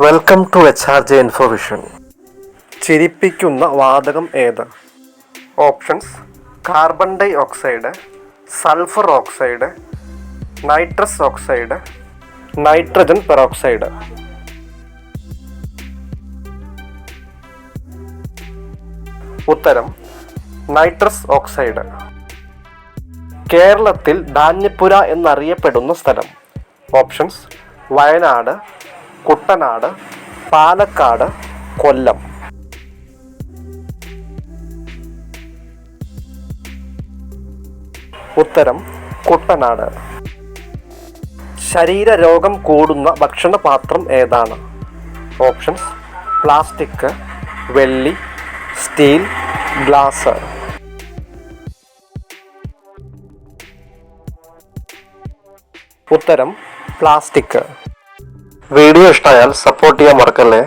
Welcome to H R J Infovision ചിരിപ്പിക്കുന്ന വാതകം ഏത്? Options carbon dioxide sulphur oxide nitrous oxide nitrogen peroxide. ഉത്തരം nitrous oxide. കേരളത്തിൽ ധാന്യപ്പുര എന്നറിയപ്പെടുന്ന സ്ഥലം. ഓപ്ഷൻസ് വയനാട് കുട്ടനാട് പാലക്കാട് കൊല്ലം. ഉത്തരം കുട്ടനാട്. ശരീരരോഗം കൂടുന്ന ഭക്ഷണപാത്രം ഏതാണ്? ഓപ്ഷൻസ് പ്ലാസ്റ്റിക് വെള്ളി സ്റ്റീൽ ഗ്ലാസ്. ഉത്തരം പ്ലാസ്റ്റിക്. വീഡിയോ ഇഷ്ടമായാൽ സപ്പോർട്ട് ചെയ്യാൻ മറക്കല്ലേ?